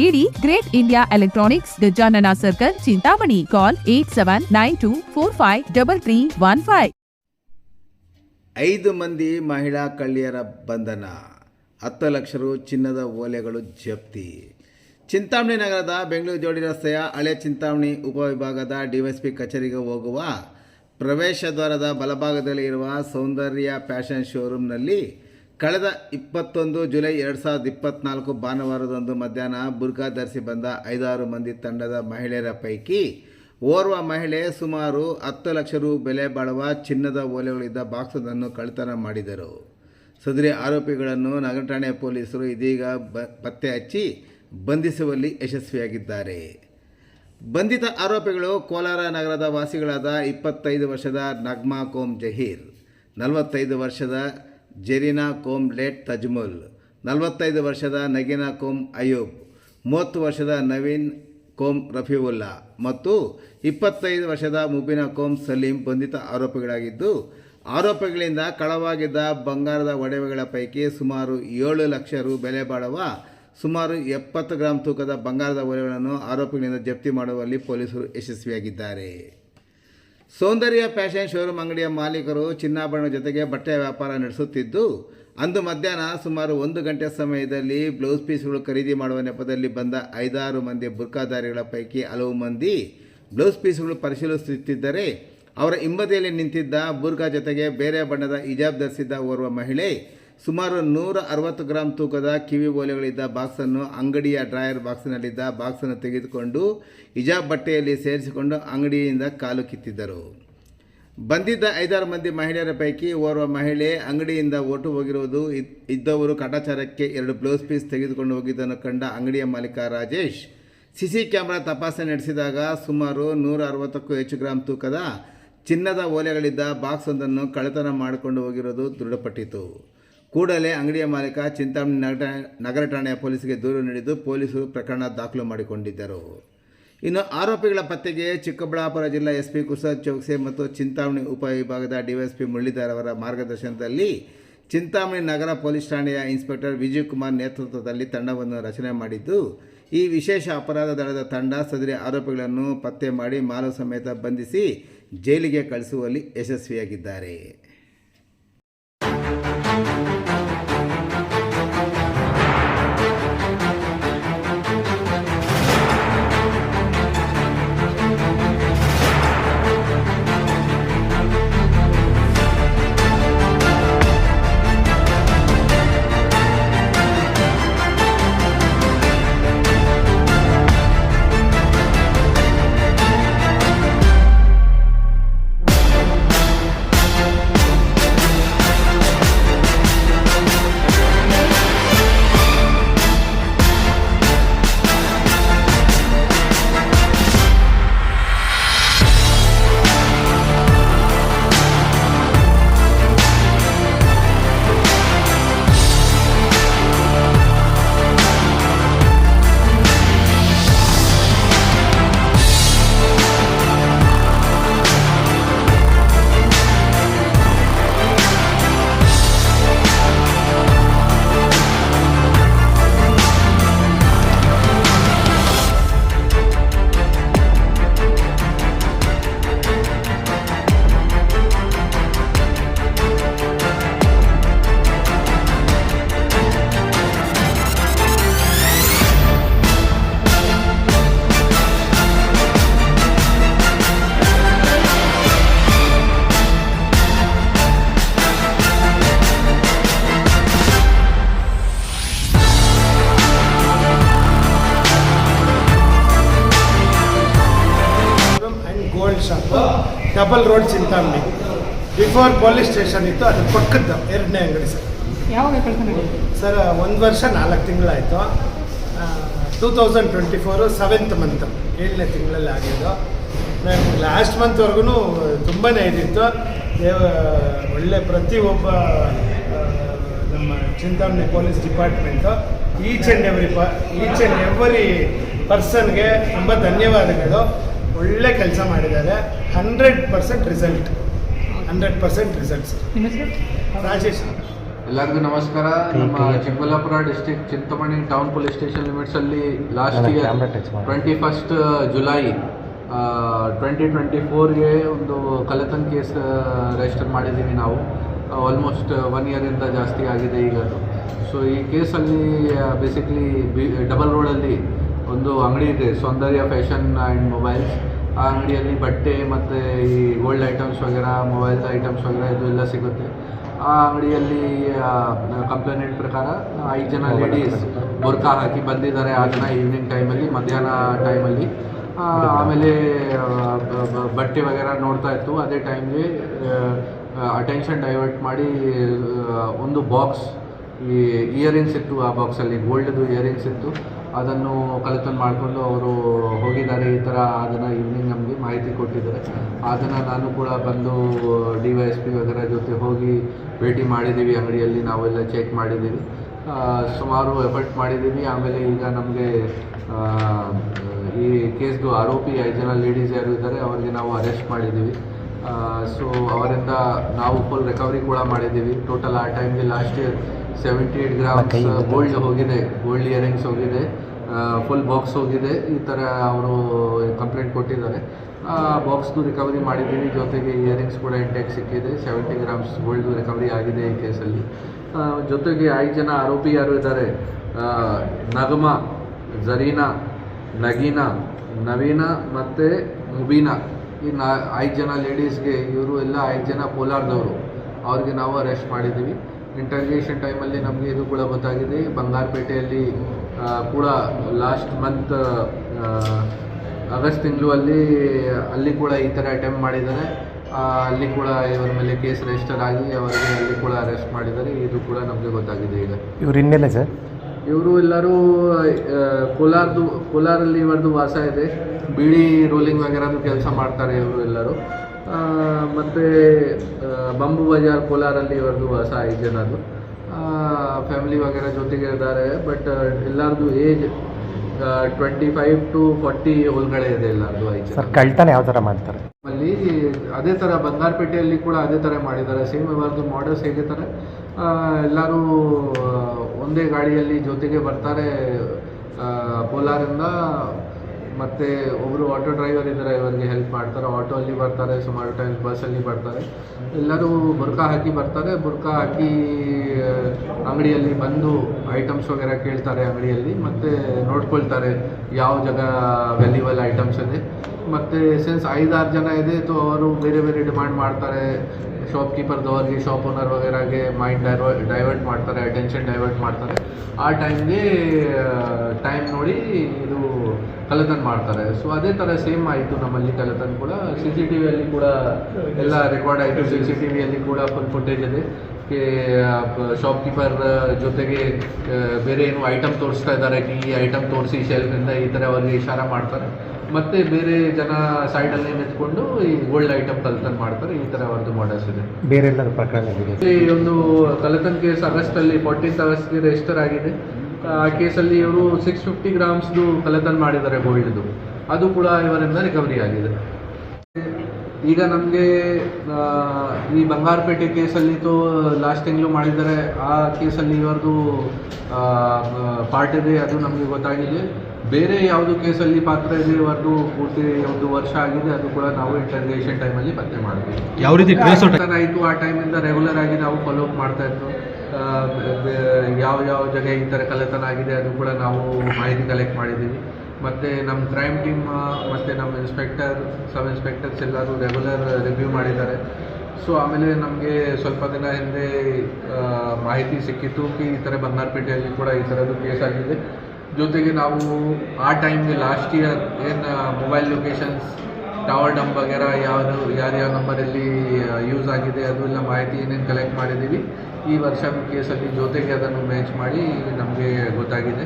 ನೀಡಿ great India electronics Gajanana circle, Chintamani. Call eight seven nine two four five double three one five. ಐದು ಮಂದಿ ಮಹಿಳಾ ಕಳ್ಳಿಯರ ಬಂಧನ, ಹತ್ತು ಲಕ್ಷ ರು ಚಿನ್ನದ ಓಲೆಗಳು ಜಪ್ತಿ. ಚಿಂತಾಮಣಿ ನಗರದ ಬೆಂಗಳೂರು ಜೋಡಿ ರಸ್ತೆಯ ಹಳೆ ಚಿಂತಾಮಣಿ ಉಪವಿಭಾಗದ ಡಿವೈಎಸ್ಪಿ ಕಚೇರಿಗೆ ಹೋಗುವ ಪ್ರವೇಶ ದ್ವಾರದ ಬಲಭಾಗದಲ್ಲಿ ಇರುವ ಸೌಂದರ್ಯ ಫ್ಯಾಷನ್ ಶೋರೂಮ್ನಲ್ಲಿ ಕಳೆದ ಇಪ್ಪತ್ತೊಂದು ಜುಲೈ ಎರಡು ಸಾವಿರದ ಇಪ್ಪತ್ತ್ನಾಲ್ಕು ಭಾನುವಾರದಂದು ಮಧ್ಯಾಹ್ನ ಬುರ್ಖಾ ಧರಿಸಿ ಬಂದ ಐದಾರು ಮಂದಿ ತಂಡದ ಮಹಿಳೆಯರ ಪೈಕಿ ಓರ್ವ ಮಹಿಳೆ ಸುಮಾರು ಹತ್ತು ಲಕ್ಷ ರು ಬೆಲೆ ಬಾಳುವ ಚಿನ್ನದ ಓಲೆಗಳಿದ್ದ ಬಾಕ್ಸನ್ನು ಕಳ್ಳತನ ಮಾಡಿದರು. ಸದರಿ ಆರೋಪಿಗಳನ್ನು ನಗರ ಠಾಣೆ ಪೊಲೀಸರು ಇದೀಗ ಬ, ಪತ್ತೆ ಹಚ್ಚಿ ಬಂಧಿಸುವಲ್ಲಿ ಯಶಸ್ವಿಯಾಗಿದ್ದಾರೆ. ಬಂಧಿತ ಆರೋಪಿಗಳು ಕೋಲಾರ ನಗರದ ವಾಸಿಗಳಾದ ಇಪ್ಪತ್ತೈದು ವರ್ಷದ ನಗ್ಮಾ ಕೋಮ್ ಜಹೀರ್, ನಲವತ್ತೈದು ವರ್ಷದ ಜೆರಿನಾ ಕೋಮ್ ಲೇಟ್ ತಜ್ಮುಲ್, ನಲವತ್ತೈದು ವರ್ಷದ ನಗೀನಾ ಕೋಮ್ ಅಯೂಬ್, ಮೂವತ್ತು ವರ್ಷದ ನವೀನ್ ಕೋಮ್ ರಫೀವುಲ್ಲಾ ಮತ್ತು ಇಪ್ಪತ್ತೈದು ವರ್ಷದ ಮುಬಿನಾ ಕೋಮ್ ಸಲೀಂ ಬಂಧಿತ ಆರೋಪಿಗಳಾಗಿದ್ದು, ಆರೋಪಿಗಳಿಂದ ಕಳವಾಗಿದ್ದ ಬಂಗಾರದ ಒಡವೆಗಳ ಪೈಕಿ ಸುಮಾರು ಏಳು ಲಕ್ಷ ರು ಬೆಲೆ ಬಾಳುವ, ಸುಮಾರು ಎಪ್ಪತ್ತು ಗ್ರಾಂ ತೂಕದ ಬಂಗಾರದ ಒಡವೆಗಳನ್ನು ಆರೋಪಿಗಳಿಂದ ಜಪ್ತಿ ಮಾಡುವಲ್ಲಿ ಪೊಲೀಸರು ಯಶಸ್ವಿಯಾಗಿದ್ದಾರೆ. ಸೌಂದರ್ಯ ಫ್ಯಾಷನ್ ಶೋರೂಮ್ ಅಂಗಡಿಯ ಮಾಲೀಕರು ಚಿನ್ನಾಭರಣ ಜೊತೆಗೆ ಬಟ್ಟೆ ವ್ಯಾಪಾರ ನಡೆಸುತ್ತಿದ್ದು, ಅಂದು ಮಧ್ಯಾಹ್ನ ಸುಮಾರು ಒಂದು ಗಂಟೆ ಸಮಯದಲ್ಲಿ ಬ್ಲೌಸ್ ಪೀಸ್ಗಳು ಖರೀದಿ ಮಾಡುವ ನೆಪದಲ್ಲಿ ಬಂದ ಐದಾರು ಮಂದಿ ಬುರ್ಕಾಧಾರಿಗಳ ಪೈಕಿ ಹಲವು ಮಂದಿ ಬ್ಲೌಸ್ ಪೀಸ್ಗಳು ಪರಿಶೀಲಿಸುತ್ತಿದ್ದರೆ, ಅವರ ಹಿಂಬದಿಯಲ್ಲಿ ನಿಂತಿದ್ದ ಬುರ್ಕಾ ಜೊತೆಗೆ ಬೇರೆ ಬಣ್ಣದ ಹಿಜಾಬ್ ಧರಿಸಿದ್ದ ಓರ್ವ ಮಹಿಳೆ ಸುಮಾರು ನೂರ ಅರವತ್ತು ಗ್ರಾಂ ತೂಕದ ಕಿವಿ ಓಲೆಗಳಿದ್ದ ಬಾಕ್ಸನ್ನು ಅಂಗಡಿಯ ಡ್ರಾಯರ್ ಬಾಕ್ಸ್ನಲ್ಲಿದ್ದ ಬಾಕ್ಸನ್ನು ತೆಗೆದುಕೊಂಡು ಹಿಜಾಬ್ ಬಟ್ಟೆಯಲ್ಲಿ ಸೇರಿಸಿಕೊಂಡು ಅಂಗಡಿಯಿಂದ ಕಾಲು ಕಿತ್ತಿದ್ದರು. ಬಂದಿದ್ದ ಐದಾರು ಮಂದಿ ಮಹಿಳೆಯರ ಪೈಕಿ ಓರ್ವ ಮಹಿಳೆ ಅಂಗಡಿಯಿಂದ ಓಟು ಹೋಗಿರುವುದು ಇದ್- ಇದ್ದವರು ಕಟಾಚಾರಕ್ಕೆ ಎರಡು ಬ್ಲೌಸ್ ಪೀಸ್ ತೆಗೆದುಕೊಂಡು ಹೋಗಿದ್ದನ್ನು ಕಂಡ ಅಂಗಡಿಯ ಮಾಲೀಕ ರಾಜೇಶ್ ಸಿಸಿ ಕ್ಯಾಮೆರಾ ತಪಾಸಣೆ ನಡೆಸಿದಾಗ ಸುಮಾರು ನೂರ ಅರವತ್ತಕ್ಕೂ ಹೆಚ್ಚು ಗ್ರಾಂ ತೂಕದ ಚಿನ್ನದ ಓಲೆಗಳಿದ್ದ ಬಾಕ್ಸ್ ಒಂದನ್ನು ಕಳ್ಳತನ ಮಾಡಿಕೊಂಡು ಹೋಗಿರೋದು ದೃಢಪಟ್ಟಿತು. ಕೂಡಲೇ ಅಂಗಡಿಯ ಮಾಲೀಕ ಚಿಂತಾಮಣಿ ನಗರ ನಗರ ಠಾಣೆಯ ಪೊಲೀಸರಿಗೆ ದೂರು ನೀಡಿದ್ದು ಪೊಲೀಸರು ಪ್ರಕರಣ ದಾಖಲು ಮಾಡಿಕೊಂಡಿದ್ದರು. ಇನ್ನು ಆರೋಪಿಗಳ ಪತ್ತೆಗೆ ಚಿಕ್ಕಬಳ್ಳಾಪುರ ಜಿಲ್ಲಾ ಎಸ್ ಪಿ ಕುಸದ್ ಚೌಕ್ಸೆ ಮತ್ತು ಚಿಂತಾಮಣಿ ಉಪವಿಭಾಗದ ಡಿವೈಎಸ್ಪಿ ಮುರಳೀಧರ್ ಅವರ ಮಾರ್ಗದರ್ಶನದಲ್ಲಿ ಚಿಂತಾಮಣಿ ನಗರ ಪೊಲೀಸ್ ಠಾಣೆಯ ಇನ್ಸ್ಪೆಕ್ಟರ್ ವಿಜಯ್ ಕುಮಾರ್ ನೇತೃತ್ವದಲ್ಲಿ ತಂಡವನ್ನು ರಚನೆ ಮಾಡಿದ್ದು, ಈ ವಿಶೇಷ ಅಪರಾಧ ದಳದ ತಂಡ ಸದರಿ ಆರೋಪಿಗಳನ್ನು ಪತ್ತೆ ಮಾಡಿ ಮಾಲು ಸಮೇತ ಬಂಧಿಸಿ ಜೈಲಿಗೆ ಕಳಿಸುವಲ್ಲಿ ಯಶಸ್ವಿಯಾಗಿದ್ದಾರೆ. ಚಿಂತಾಮಣಿ ಬಿಫೋರ್ ಪೊಲೀಸ್ ಸ್ಟೇಷನ್ ಇತ್ತು ಅದ್ರ ಪಕ್ಕದ ಎರಡನೇ ಅಂಗಡಿ ಸರ್. ಯಾವಾಗ ಸರ್ ಒಂದು ವರ್ಷ ನಾಲ್ಕು ತಿಂಗಳಾಯಿತು. Two thousand twenty four seventh month ಏಳನೇ ತಿಂಗಳಲ್ಲಿ ಆಗಿದ್ದು. ನಾನು ಲಾಸ್ಟ್ ಮಂತ್ವರೆಗೂ ತುಂಬಾ ಇದಿತ್ತು. ದೇವ ಒಳ್ಳೆ ಪ್ರತಿಯೊಬ್ಬ ನಮ್ಮ Chintamani police department each and every ಪ ಈಚ್ ಆ್ಯಂಡ್ ಎವ್ರಿ ಪರ್ಸನ್ಗೆ ತುಂಬ ಧನ್ಯವಾದಗಳು. ಒಳ್ಳೆ ಕೆಲಸ ಮಾಡಿದ್ದಾರೆ. Hundred percent result hundred percent results ನಿಮ್ಮ ಹೆಸರು? ರಾಜೇಶ್. ಎಲ್ಲರಿಗೂ ನಮಸ್ಕಾರ. ನಮ್ಮ Chikkaballapur district Chintamani town police station limits ಅಲ್ಲಿ last year twenty first July twenty twenty ಫೋರ್ಗೆ ಒಂದು ಕಲೆತನ್ ಕೇಸ್ ರಿಜಿಸ್ಟರ್ ಮಾಡಿದ್ದೀವಿ ನಾವು. ಆಲ್ಮೋಸ್ಟ್ ಒನ್ ಇಯರಿಂದ ಜಾಸ್ತಿ ಆಗಿದೆ ಈಗ ಅದು. ಸೊ ಈ ಕೇಸಲ್ಲಿ ಬೇಸಿಕ್ಲಿ ಬಿ ಡಬಲ್ ರೋಡಲ್ಲಿ ಒಂದು ಅಂಗಡಿ ಇದೆ ಸೌಂದರ್ಯ ಫ್ಯಾಷನ್ ಆ್ಯಂಡ್ ಮೊಬೈಲ್ಸ್. ಆ ಅಂಗಡಿಯಲ್ಲಿ ಬಟ್ಟೆ ಮತ್ತು ಈ ಗೋಲ್ಡ್ ಐಟಮ್ಸ್ ವಗೇರ ಮೊಬೈಲ್ ಐಟಮ್ಸ್ ವಗೇರ ಇದು ಎಲ್ಲ ಸಿಗುತ್ತೆ. ಆ ಅಂಗಡಿಯಲ್ಲಿ ಕಂಪ್ಲೇಂಟ್ ಪ್ರಕಾರ ಐದು ಜನ ಲೇಡೀಸ್ ಬುರ್ಕಾ ಹಾಕಿ ಬಂದಿದ್ದಾರೆ ಆ ದಿನ ಈವ್ನಿಂಗ್ ಟೈಮಲ್ಲಿ ಮಧ್ಯಾಹ್ನ ಟೈಮಲ್ಲಿ ಆಮೇಲೆ ಬಟ್ಟೆ ವಗೇರ ನೋಡ್ತಾ ಇತ್ತು. ಅದೇ ಟೈಮ್ಗೆ ಅಟೆನ್ಷನ್ ಡೈವರ್ಟ್ ಮಾಡಿ ಒಂದು ಬಾಕ್ಸ್ ಈ ಇಯರಿಂಗ್ಸ್ ಇತ್ತು ಆ ಬಾಕ್ಸಲ್ಲಿ ಗೋಲ್ಡ್ದು ಇಯರಿಂಗ್ಸ್ ಇತ್ತು. ಅದನ್ನು ಕಲೆಕ್ಷನ್ ಮಾಡಿಕೊಂಡು ಅವರು ಹೋಗಿದ್ದಾರೆ. ಈ ಥರ ಅದನ್ನು ಈವ್ನಿಂಗ್ ನಮಗೆ ಮಾಹಿತಿ ಕೊಟ್ಟಿದ್ದಾರೆ. ಅದನ್ನು ನಾನು ಕೂಡ ಬಂದು ಡಿ ವೈ ಎಸ್ ಪಿ ವಗರ ಜೊತೆ ಹೋಗಿ ಭೇಟಿ ಮಾಡಿದ್ದೀವಿ. ಅಂಗಡಿಯಲ್ಲಿ ನಾವೆಲ್ಲ ಚೆಕ್ ಮಾಡಿದ್ದೀವಿ. ಸುಮಾರು ಎಫರ್ಟ್ ಮಾಡಿದ್ದೀವಿ. ಆಮೇಲೆ ಈಗ ನಮಗೆ ಈ ಕೇಸ್ದು ಆರೋಪಿ ಐದು ಜನ ಲೇಡೀಸ್ ಯಾರು ಇದ್ದಾರೆ ಅವರಿಗೆ ನಾವು ಅರೆಸ್ಟ್ ಮಾಡಿದ್ದೀವಿ. ಸೊ ಅವರಿಂದ ನಾವು ಫುಲ್ ರಿಕವರಿ ಕೂಡ ಮಾಡಿದ್ದೀವಿ. ಟೋಟಲ್ ಆ ಟೈಮ್ಗೆ last year seventy eight grams gold ಹೋಗಿದೆ. ಗೋಲ್ಡ್ ಇಯರಿಂಗ್ಸ್ ಹೋಗಿದೆ. ಫುಲ್ ಬಾಕ್ಸ್ ಹೋಗಿದೆ. ಈ ಥರ ಅವರು ಕಂಪ್ಲೇಂಟ್ ಕೊಟ್ಟಿದ್ದಾರೆ. ಬಾಕ್ಸ್ದು ರಿಕವರಿ ಮಾಡಿದ್ದೀವಿ. ಜೊತೆಗೆ ಇಯರಿಂಗ್ಸ್ ಕೂಡ ಇಂಟೆಕ್ ಸಿಕ್ಕಿದೆ. ಸೆವೆಂಟಿ ಗ್ರಾಮ್ಸ್ ಗೋಲ್ಡ್ ರಿಕವರಿ ಆಗಿದೆ ಈ ಕೇಸಲ್ಲಿ. ಜೊತೆಗೆ ಐದು ಜನ ಆರೋಪಿ ಯಾರು ಇದ್ದಾರೆ ನಗಮ, ಜರೀನಾ, ನಗೀನಾ, ನವೀನ ಮತ್ತು ಮುಬೀನಾ. ಈ ನಾ, ಐದು ಜನ ಲೇಡೀಸ್ಗೆ ಇವರು ಎಲ್ಲ ಐದು ಜನ ಕೋಲಾರದವರು. ಅವ್ರಿಗೆ ನಾವು ಅರೆಸ್ಟ್ ಮಾಡಿದ್ದೀವಿ. ಇಂಟರ್ಗೇಷನ್ ಟೈಮಲ್ಲಿ ನಮಗೆ ಇದು ಕೂಡ ಗೊತ್ತಾಗಿದೆ. ಬಂಗಾರಪೇಟೆಯಲ್ಲಿ ಕೂಡ ಲಾಸ್ಟ್ ಮಂತ್ ಆಗಸ್ಟ್ ತಿಂಗಳು ಅಲ್ಲಿ ಅಲ್ಲಿ ಕೂಡ ಈ ಥರ ಅಟೆಂಪ್ಟ್ ಮಾಡಿದ್ದಾರೆ. ಅಲ್ಲಿ ಕೂಡ ಇವರ ಮೇಲೆ ಕೇಸ್ ರಿಜಿಸ್ಟರ್ ಆಗಿ ಅವರಿಗೆ ಅಲ್ಲಿ ಕೂಡ ಅರೆಸ್ಟ್ ಮಾಡಿದ್ದಾರೆ. ಇದು ಕೂಡ ನಮಗೆ ಗೊತ್ತಾಗಿದೆ ಈಗ. ಇವ್ರು ಇನ್ನೆಲ್ಲ ಸರ್? ಇವರು ಎಲ್ಲರೂ ಕೋಲಾರದು ಕೋಲಾರಲ್ಲಿ ಇವರದು ವಾಸ ಇದೆ. ಬೀಡಿ ರೋಲಿಂಗ್ ವಗೇರದು ಕೆಲಸ ಮಾಡ್ತಾರೆ ಇವರು ಎಲ್ಲರೂ. ಮತ್ತೆ ಬಂಬು ಬಜಾರ್ ಕೋಲಾರಲ್ಲಿ ಇವರದು ವಾಸ ಐದು ಜನದು ಫ್ಯಾಮಿಲಿ ವಗೇರ ಜೊತೆಗೆ ಇದ್ದಾರೆ ಬಟ್ ಎಲ್ಲರದು age twenty five to forty ಒಳಗಡೆ ಇದೆ ಎಲ್ಲರದು ಐದು ಸರ್ ಕಳ್ತನ ಯಾವ ಥರ ಮಾಡ್ತಾರೆ? ಅಲ್ಲಿ ಅದೇ ಥರ ಬಂಗಾರಪೇಟೆಯಲ್ಲಿ ಕೂಡ ಅದೇ ಥರ ಮಾಡಿದ್ದಾರೆ. ಸೇಮ್ ಇವರದು ಮಾಡಲ್ಸ್ ಹೇಗಿದ್ದಾರೆ ಎಲ್ಲರೂ ಒಂದೇ ಗಾಡಿಯಲ್ಲಿ ಜೊತೆಗೆ ಬರ್ತಾರೆ ಕೋಲಾರಿಂದ ಮತ್ತು ಒಬ್ಬರು ಆಟೋ ಡ್ರೈವರ್ ಇದ್ದಾರೆ ಇವರಿಗೆ ಹೆಲ್ಪ್ ಮಾಡ್ತಾರೆ. ಆಟೋ ಅಲ್ಲಿ ಬರ್ತಾರೆ, ಸುಮಾರು ಟೈಮ್ ಬಸ್ಸಲ್ಲಿ ಬರ್ತಾರೆ. ಎಲ್ಲರೂ ಬುರ್ಕಾ ಹಾಕಿ ಬರ್ತಾರೆ. ಬುರ್ಕಾ ಹಾಕಿ ಅಂಗಡಿಯಲ್ಲಿ ಬಂದು ಐಟಮ್ಸ್ ವಗೇರ ಕೇಳ್ತಾರೆ ಅಂಗಡಿಯಲ್ಲಿ. ಮತ್ತು ನೋಡ್ಕೊಳ್ತಾರೆ ಯಾವ ಜಾಗ ವ್ಯಾಲ್ಯೂಬಲ್ ಐಟಮ್ಸ್ ಇದೆ. ಮತ್ತು ಸಿನ್ಸ್ ಐದಾರು ಜನ ಇದೆ ಸೊ ಅವರು ಬೇರೆ ಬೇರೆ ಡಿಮಾಂಡ್ ಮಾಡ್ತಾರೆ. ಶಾಪ್ ಕೀಪರ್ದವ್ರಿಗೆ ಶಾಪ್ ಓನರ್ ವಗೇರಾಗೆ ಮೈಂಡ್ ಡೈವರ್ಟ್ ಡೈವರ್ಟ್ ಮಾಡ್ತಾರೆ ಅಟೆನ್ಷನ್ ಡೈವರ್ಟ್ ಮಾಡ್ತಾರೆ. ಆ ಟೈಮ್ಗೆ ಟೈಮ್ ನೋಡಿ ಇದು ಕಳ್ಳತನ ಮಾಡ್ತಾರೆ. ಸೊ ಅದೇ ಥರ ಸೇಮ್ ಆಯಿತು ನಮ್ಮಲ್ಲಿ ಕಳ್ಳತನ ಕೂಡ. ಸಿ ಸಿ ಟಿ ವಿಯಲ್ಲಿ ಕೂಡ ಎಲ್ಲ ರೆಕಾರ್ಡ್ ಆಯಿತು. ಸಿ ಸಿ ಟಿ ವಿಯಲ್ಲಿ ಕೂಡ ಫುಲ್ ಫುಟೇಜ್ ಇದೆ. ಶಾಪ್ಕೀಪರ್ ಶಾಪ್ ಕೀಪರ್ ಜೊತೆಗೆ ಬೇರೆ ಏನು ಐಟಮ್ ತೋರಿಸ್ತಾ ಇದ್ದಾರೆ. ಈ ಐಟಮ್ ತೋರಿಸಿ ಶೆಲ್ಫಿಂದ ಈ ಥರ ಅವರಿಗೆ ಇಶಾರ ಮಾಡ್ತಾರೆ. ಮತ್ತೆ ಬೇರೆ ಜನ ಸೈಡಲ್ಲಿ ನಿಂತ್ಕೊಂಡು ಈ ಗೋಲ್ಡ್ ಐಟಮ್ ಕಲ್ತನ್ ಮಾಡ್ತಾರೆ ಈ ತರ ಒಂದು ಮಾಡಲ್ಸ್ ಇದೆ. ಬೇರೆ ಪ್ರಕರಣಗಳಿದೆ ಈ ಒಂದು ಕಲತನ್ ಕೇಸ್ ಆಗಸ್ಟಲ್ಲಿ ಫೋರ್ಟೀನ್ತ್ ಆಗಸ್ಟ್ಗೆ ರಿಜಿಸ್ಟರ್ ಆಗಿದೆ. ಆ ಕೇಸಲ್ಲಿ ಇವರು ಸಿಕ್ಸ್ ಫಿಫ್ಟಿ ಗ್ರಾಮ್ಸ್ದು ಕಲತನ್ ಮಾಡಿದ್ದಾರೆ ಗೋಲ್ಡ್ದು ಅದು ಕೂಡ ಇವರಿಂದ ರಿಕವರಿ ಆಗಿದೆ. ಈಗ ನಮಗೆ ಈ ಬಂಗಾರಪೇಟೆ ಕೇಸಲ್ಲಿ ತೋ ಲಾಸ್ಟ್ ತಿಂಗಳು ಮಾಡಿದ್ದಾರೆ. ಆ ಕೇಸಲ್ಲಿ ಇವರದು ಪಾರ್ಟ್ ಇದೆ ಅದು ನಮಗೆ ಗೊತ್ತಾಗಿದೆ. ಬೇರೆ ಯಾವುದು ಕೇಸಲ್ಲಿ ಪಾತ್ರ ಇದೆ ಇವರದು ಪೂರ್ತಿ ಒಂದು ವರ್ಷ ಆಗಿದೆ ಅದು ಕೂಡ ನಾವು ಇಂಟರ್ಗೇಷನ್ ಟೈಮಲ್ಲಿ ಪತ್ತೆ ಮಾಡ್ತೀವಿ. ಯಾವ ರೀತಿ ಆಯಿತು ಆ ಟೈಮಿಂದ ರೆಗ್ಯುಲರ್ ಆಗಿ ನಾವು ಫಾಲೋ ಅಪ್ ಮಾಡ್ತಾ ಇದ್ರು ಯಾವ ಯಾವ ಜಗ ಈ ಥರ ಕಲೆತನ ಆಗಿದೆ ಅದು ಕೂಡ ನಾವು ಮಾಹಿತಿ ಕಲೆಕ್ಟ್ ಮಾಡಿದ್ದೀವಿ. ಮತ್ತು ನಮ್ಮ ಕ್ರೈಮ್ ಟೀಮ್ ಮತ್ತು ನಮ್ಮ ಇನ್ಸ್ಪೆಕ್ಟರ್ ಸಬ್ ಇನ್ಸ್ಪೆಕ್ಟರ್ಸ್ ಎಲ್ಲರೂ ರೆಗ್ಯುಲರ್ ರಿವ್ಯೂ ಮಾಡಿದ್ದಾರೆ. ಸೊ ಆಮೇಲೆ ನಮಗೆ ಸ್ವಲ್ಪ ದಿನ ಹಿಂದೆ ಮಾಹಿತಿ ಸಿಕ್ಕಿತ್ತು. ಕಿ ಈ ಥರ ಬಂಗಾರಪೇಟೆಯಲ್ಲಿ ಕೂಡ ಈ ಥರದ್ದು ಕೇಸ್ ಆಗಿದೆ. ಜೊತೆಗೆ ನಾವು ಆ ಟೈಮ್ಗೆ ಲಾಸ್ಟ್ ಇಯರ್ ಏನು ಮೊಬೈಲ್ ಲೊಕೇಶನ್ಸ್ ಟವರ್ ಡಂಪ್ ವಗೇರ ಯಾವುದು ಯಾರ್ಯಾವ ನಂಬರಲ್ಲಿ ಯೂಸ್ ಆಗಿದೆ, ಅದು ಎಲ್ಲ ಮಾಹಿತಿ ಏನೇನು ಕಲೆಕ್ಟ್ ಮಾಡಿದ್ದೀವಿ ಈ ವರ್ಷ ಕೇಸಲ್ಲಿ ಜೊತೆಗೆ ಅದನ್ನು ಮ್ಯಾಚ್ ಮಾಡಿ ನಮಗೆ ಗೊತ್ತಾಗಿದೆ.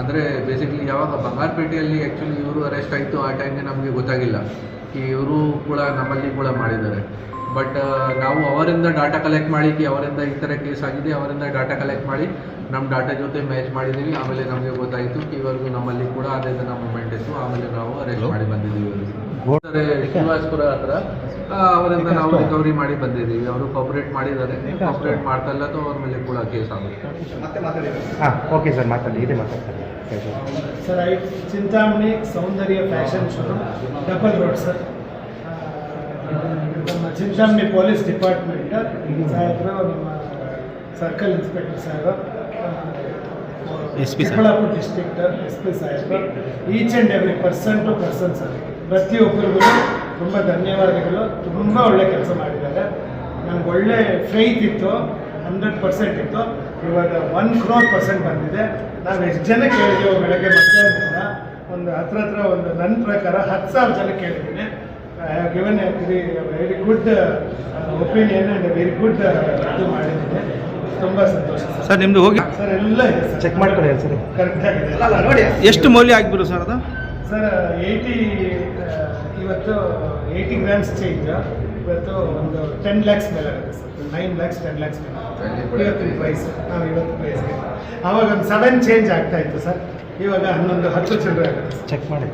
ಅಂದರೆ ಬೇಸಿಕಲಿ ಯಾವಾಗ ಬಂಗಾರಪೇಟೆಯಲ್ಲಿ ಆ್ಯಕ್ಚುಲಿ ಇವರು ಅರೆಸ್ಟ್ ಆಯಿತು, ಆ ಟೈಮ್ಗೆ ನಮಗೆ ಗೊತ್ತಾಗಿಲ್ಲ. ಇವರು ಕೂಡ ನಮ್ಮಲ್ಲಿ ಕೂಡ ಮಾಡಿದ್ದಾರೆ. ಬಟ್ ನಾವು ಅವರಿಂದ ಡಾಟಾ ಕಲೆಕ್ಟ್ ಮಾಡಿ ಅವರಿಂದ ಈ ಥರ ಕೇಸ್ ಆಗಿದೆ ಅವರಿಂದ ಡಾಟಾ ಕಲೆಕ್ಟ್ ಮಾಡಿ ನಮ್ಮ ಡಾಟಾ ಜೊತೆ ಮ್ಯಾಚ್ ಮಾಡಿದ್ದೀವಿ. ಆಮೇಲೆ ನಮಗೆ ಗೊತ್ತಾಯಿತು ಇವ್ರಿಗೂ ನಮ್ಮಲ್ಲಿ ಕೂಡ ಅದೇ ಥರ ಮೂಮೆಂಟ್ ಇತ್ತು. ಆಮೇಲೆ ನಾವು ಅರೆಸ್ಟ್ ಮಾಡಿ ಬಂದಿದ್ದೀವಿ ಶ್ರೀನಿವಾಸ್ಪುರ ಹತ್ರ ಅವರಿಂದ ನಾವು ರಿಕವರಿ ಮಾಡಿ ಬಂದಿದ್ದೀವಿ. ಅವರು ಕಾಪರೇಟ್ ಮಾಡಿದ್ದಾರೆ. ಕಾಪರೇಟ್ ಮಾಡ್ತಾ ಇಲ್ಲ ಅವ್ರ ಮೇಲೆ ಕೂಡ ಕೇಸ್ ಆಗುತ್ತೆ. ಓಕೆ ಸರ್ ಮಾತಾಡಿ ಇದೆ ಮಾತಾಡ್ತಾರೆ ಹೇಳಿ sir. Sir I Chintamani Soundarya fashion showroom double road sir ನಮ್ಮ ಚಿಂತಾಮಣಿ ಪೊಲೀಸ್ ಡಿಪಾರ್ಟ್ಮೆಂಟ್ ಸಾಹೇಬರು ನಮ್ಮ ಸರ್ಕಲ್ ಇನ್ಸ್ಪೆಕ್ಟರ್ ಸಾಹೇಬರು S P Chikkaballapur district S P ಸಾಹೇಬರು each and every person to person sir ಪ್ರತಿಯೊಬ್ಬರಿಗೂ ತುಂಬ ಧನ್ಯವಾದಗಳು. ತುಂಬ ಒಳ್ಳೆ ಕೆಲಸ ಮಾಡಿದ್ದಾರೆ. ನನಗೆ ಒಳ್ಳೆ ಫೈತ್ ಇತ್ತು. ಹಂಡ್ರೆಡ್ ಪರ್ಸೆಂಟ್ ಇತ್ತು. ಇವಾಗ ಒನ್ ಕ್ರೋರ್ ಪರ್ಸೆಂಟ್ ಬಂದಿದೆ. ನಾವು ಎಷ್ಟು ಜನ ಕೇಳಿದ್ದೀವಿ ಬೆಳಗ್ಗೆ ಮಧ್ಯಾಹ್ನದಿಂದ ಒಂದು ಹತ್ರ ಹತ್ರ ಒಂದು ನನ್ನ ಪ್ರಕಾರ ಹತ್ತು ಸಾವಿರ ಜನ ಕೇಳಿದ್ದೀನಿ. I have given a very very good opinion and very good ಇದು ಮಾಡಿದ್ದೀನಿ. ತುಂಬ ಸಂತೋಷ ಸರ್. ನಿಮ್ದು ಹೋಗಿ ಸರ್ ಎಲ್ಲ ಚೆಕ್ ಮಾಡ್ಕೊಳ್ಳಿ ಸರ್. ಕರೆಕ್ಟ್ ಆಗಿದೆ. ಎಷ್ಟು ಮೌಲ್ಯ ಆಗ್ಬಿಡು ಸರ್ ಅದು? ಸರ್ ಏಯ್ಟಿ ಇವತ್ತು ಏಯ್ಟಿ ಗ್ರಾಮ್ಸ್ ಚೇಂಜ್ ಇವತ್ತು ಒಂದು ಟೆನ್ ಲ್ಯಾಕ್ಸ್ ಮೇಲೆ ಆಗುತ್ತೆ sir. Nine lakhs ten lakhs ಮೇಲೆ ಇವತ್ತಿನ ಪ್ರೈಸ್ ನಾವು ಇವತ್ತು ಪ್ರೈಸ್ಗೆ ಆವಾಗ ಒಂದು ಸಡನ್ ಚೇಂಜ್ ಆಗ್ತಾ ಇತ್ತು ಸರ್. ಇವಾಗ ಹನ್ನೊಂದು ಹತ್ತು ಚಿಲ್ಲರೆ ಆಗುತ್ತೆ ಚೆಕ್ ಮಾಡಿ.